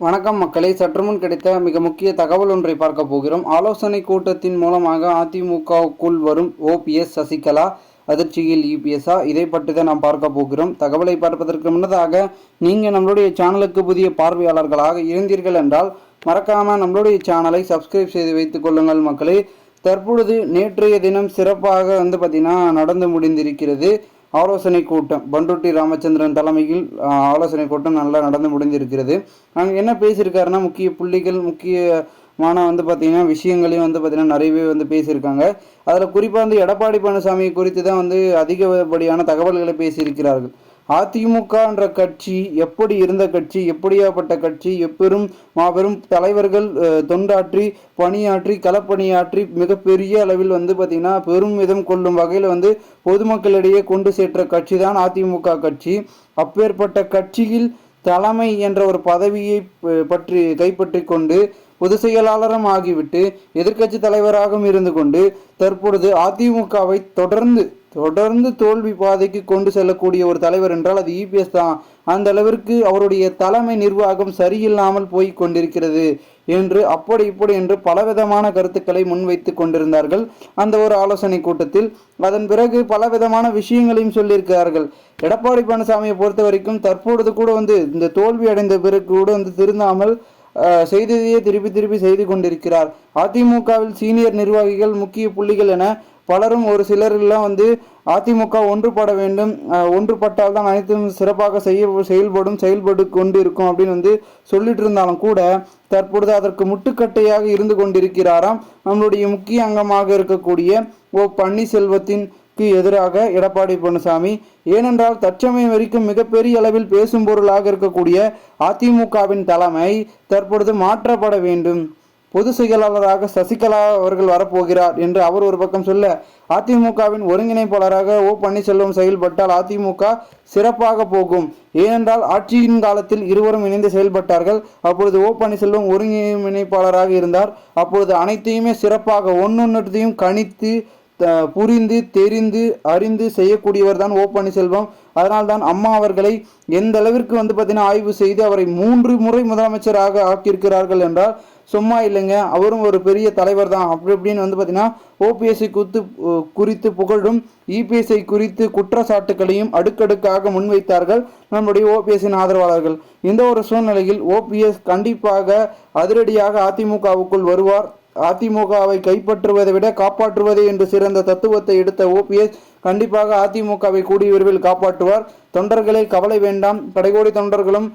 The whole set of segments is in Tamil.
வணக்கம் மக்களை. சற்றுமுன் கிடைத்த மிக முக்கிய தகவல் ஒன்றை பார்க்க போகிறோம். ஆலோசனை கூட்டத்தின் மூலமாக அதிமுகவுக்குள் வரும் ஓபிஎஸ் சசிகலா அதிர்ச்சியில் இபிஎஸ்ஆ இதை பற்றி தான் நாம் பார்க்க போகிறோம். தகவலை பார்ப்பதற்கு முன்னதாக நீங்கள் நம்மளுடைய சேனலுக்கு புதிய பார்வையாளர்களாக இருந்தீர்கள் என்றால் மறக்காமல் நம்மளுடைய சேனலை சப்ஸ்கிரைப் செய்து வைத்துக் கொள்ளுங்கள் மக்களே. தற்பொழுது நேற்றைய தினம் சிறப்பாக வந்து பார்த்திங்கன்னா நடந்து முடிந்திருக்கிறது. ஆலோசனை கூட்டம். பண்ருட்டி ராமச்சந்திரன் தலைமையில் ஆலோசனை கூட்டம் நல்லா நடந்து முடிஞ்சிருக்கிறது. அங்கே என்ன பேசியிருக்காருன்னா முக்கிய புள்ளிகள் முக்கியமான வந்து பார்த்திங்கன்னா விஷயங்களையும் வந்து பார்த்திங்கன்னா நிறையவே வந்து பேசியிருக்காங்க. அதில் குறிப்பாக வந்து எடப்பாடி பழனிசாமி குறித்து தான் வந்து அதிகப்படியான தகவல்களை பேசியிருக்கிறார்கள். அதிமுகன்ற கட்சி எப்படி இருந்த கட்சி எப்படியாப்பட்ட கட்சி எப்பெரும் மாபெரும் தலைவர்கள் தொண்டாற்றி பணியாற்றி களப்பணியாற்றி மிகப்பெரிய அளவில் வந்து பார்த்திங்கன்னா பெரும் விதம் கொள்ளும் வகையில் வந்து பொதுமக்களிடையே கொண்டு சேர்த்த கட்சி தான் அதிமுக கட்சி. அப்பேற்பட்ட கட்சியில் தலைமை என்ற ஒரு பதவியை ப- பற்றி கைப்பற்றி கொண்டு பொதுச் செயலாளரும் ஆகிவிட்டு எதிர்க்கட்சி தலைவராகவும் இருந்து கொண்டு தற்பொழுது அதிமுகவை தொடர்ந்து தொடர்ந்து தோல்வி பாதைக்கு கொண்டு செல்லக்கூடிய ஒரு தலைவர் என்றால் அது இபிஎஸ் தான். அந்த அளவிற்கு அவருடைய தலைமை நிர்வாகம் சரியில்லாமல் போய் கொண்டிருக்கிறது என்று அப்படி இப்படி என்று பலவிதமான கருத்துக்களை முன்வைத்து கொண்டிருந்தார்கள். அந்த ஒரு ஆலோசனை கூட்டத்தில் அதன் பிறகு பலவிதமான விஷயங்களையும் சொல்லியிருக்கிறார்கள். எடப்பாடி பழனிசாமியை பொறுத்த வரைக்கும் தற்பொழுது கூட வந்து இந்த தோல்வி அடைந்த பிறகு கூட வந்து திருந்தாமல் செய்ததையே திருப்பி திருப்பி செய்து கொண்டிருக்கிறார். அதிமுகவில் சீனியர் நிர்வாகிகள் முக்கிய புள்ளிகள் என பலரும் ஒரு சிலர் எல்லாம் வந்து அதிமுக ஒன்றுபட வேண்டும் ஒன்றுபட்டால் தான் அனைத்தும் சிறப்பாக செய்ய செயல்படும் செயல்பட்டு கொண்டு இருக்கும் அப்படின்னு வந்து சொல்லிட்டு இருந்தாலும் கூட தற்பொழுது அதற்கு முட்டுக்கட்டையாக இருந்து கொண்டிருக்கிறாராம். நம்மளுடைய முக்கிய அங்கமாக இருக்கக்கூடிய ஓ பன்னீர்செல்வத்தின் க்கு எதிராக எடப்பாடி பழனிசாமி ஏனென்றால் தற்சமயம் வரைக்கும் மிகப்பெரிய அளவில் பேசும் பொருளாக இருக்கக்கூடிய அதிமுகவின் தலைமை தற்பொழுது மாற்றப்பட வேண்டும். பொது செயலாளராக சசிகலா அவர்கள் வரப்போகிறார் என்று அவர் ஒரு பக்கம் சொல்ல அதிமுகவின் ஒருங்கிணைப்பாளராக ஓ பன்னீர்செல்வம் செயல்பட்டால் அதிமுக சிறப்பாக போகும். ஏனென்றால் ஆட்சியின் காலத்தில் இருவரும் இணைந்து செயல்பட்டார்கள். அப்பொழுது ஓ பன்னீர்செல்வம் ஒருங்கிணைப்பாளராக இருந்தார். அப்பொழுது அனைத்தையுமே சிறப்பாக ஒன்னொன்றையும் கணித்து புரிந்து தெரிந்து அறிந்து செய்யக்கூடியவர் தான் ஓ பன்னீர்செல்வம். அதனால்தான் அம்மா அவர்களை எந்த அளவிற்கு வந்து பார்த்தீங்கன்னா ஆய்வு செய்து அவரை மூன்று முறை முதலமைச்சராக ஆக்கியிருக்கிறார்கள் என்றால் சும்மா இல்லைங்க. அவரும் ஒரு பெரிய தலைவர் தான். அப்படி இப்படின்னு வந்து பார்த்தீங்கன்னா ஓபிஎஸ்சி குத்து குறித்து புகழும் இபிஎஸ்ஐ குறித்து குற்றச்சாட்டுகளையும் அடுக்கடுக்காக முன்வைத்தார்கள் நம்முடைய ஓபிஎஸ்சின் ஆதரவாளர்கள். இந்த ஒரு சூழ்நிலையில் ஓபிஎஸ் கண்டிப்பாக அதிரடியாக அதிமுகவுக்குள் வருவார். அதிமுகவை கைப்பற்றுவதை விட காப்பாற்றுவதே என்று சிறந்த தத்துவத்தை எடுத்த ஓபிஎஸ் கண்டிப்பாக அதிமுகவை கூடிய விரைவில் காப்பாற்றுவார். தொண்டர்களே கவலை வேண்டாம். கடைகோடி தொண்டர்களும்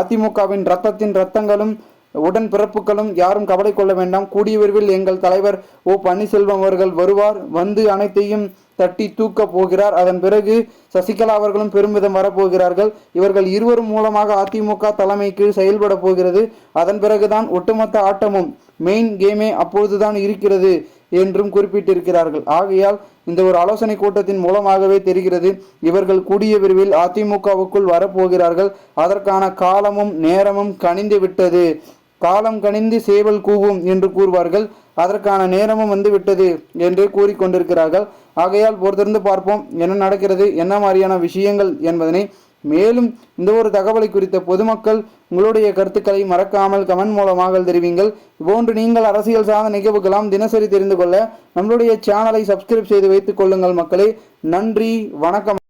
அதிமுகவின் ரத்தத்தின் ரத்தங்களும் உடன் பிறப்புகளும் யாரும் கவலை கொள்ள வேண்டாம். கூடிய விரைவில் எங்கள் தலைவர் ஓ. பன்னீர்செல்வம் அவர்கள் வருவார். வந்து அனைத்தையும் தட்டி தூக்க போகிறார். அதன் பிறகு சசிகலா அவர்களும் பெருமிதம் வரப்போகிறார்கள். இவர்கள் இருவரும் மூலமாக அதிமுக தலைமை கீழ் செயல்பட போகிறது. அதன் பிறகுதான் ஒட்டுமொத்த ஆட்டமும் மெயின் கேமே அப்பொழுதுதான் இருக்கிறது என்றும் குறிப்பிட்டிருக்கிறார்கள். ஆகையால் இந்த ஒரு ஆலோசனை கூட்டத்தின் மூலமாகவே தெரிகிறது இவர்கள் கூடிய விரைவில் அதிமுகவுக்குள் வரப்போகிறார்கள். அதற்கான காலமும் நேரமும் கனிந்து விட்டது. காலம் கனிந்து சேவல் கூவும் என்று கூறுவார்கள். அதற்கான நேரமும் வந்து விட்டது என்று கூறிக்கொண்டிருக்கிறார்கள். ஆகையால் பொறுத்திருந்து பார்ப்போம். என்ன நடக்கிறது? என்ன மாதிரியான விஷயங்கள் என்பதனை மேலும் இந்த ஒரு தகவலை குறித்த பொதுமக்கள் உங்களுடைய கருத்துக்களை மறக்காமல் கமெண்ட் மூலமாக தெரிவிங்கள். இதுபோன்று நீங்கள் அரசியல் சார்ந்த நிகழ்வுகளாம் தினசரி தெரிந்து கொள்ள நம்மளுடைய சேனலை சப்ஸ்கிரைப் செய்து வைத்துக் கொள்ளுங்கள் மக்களே. நன்றி வணக்கம்.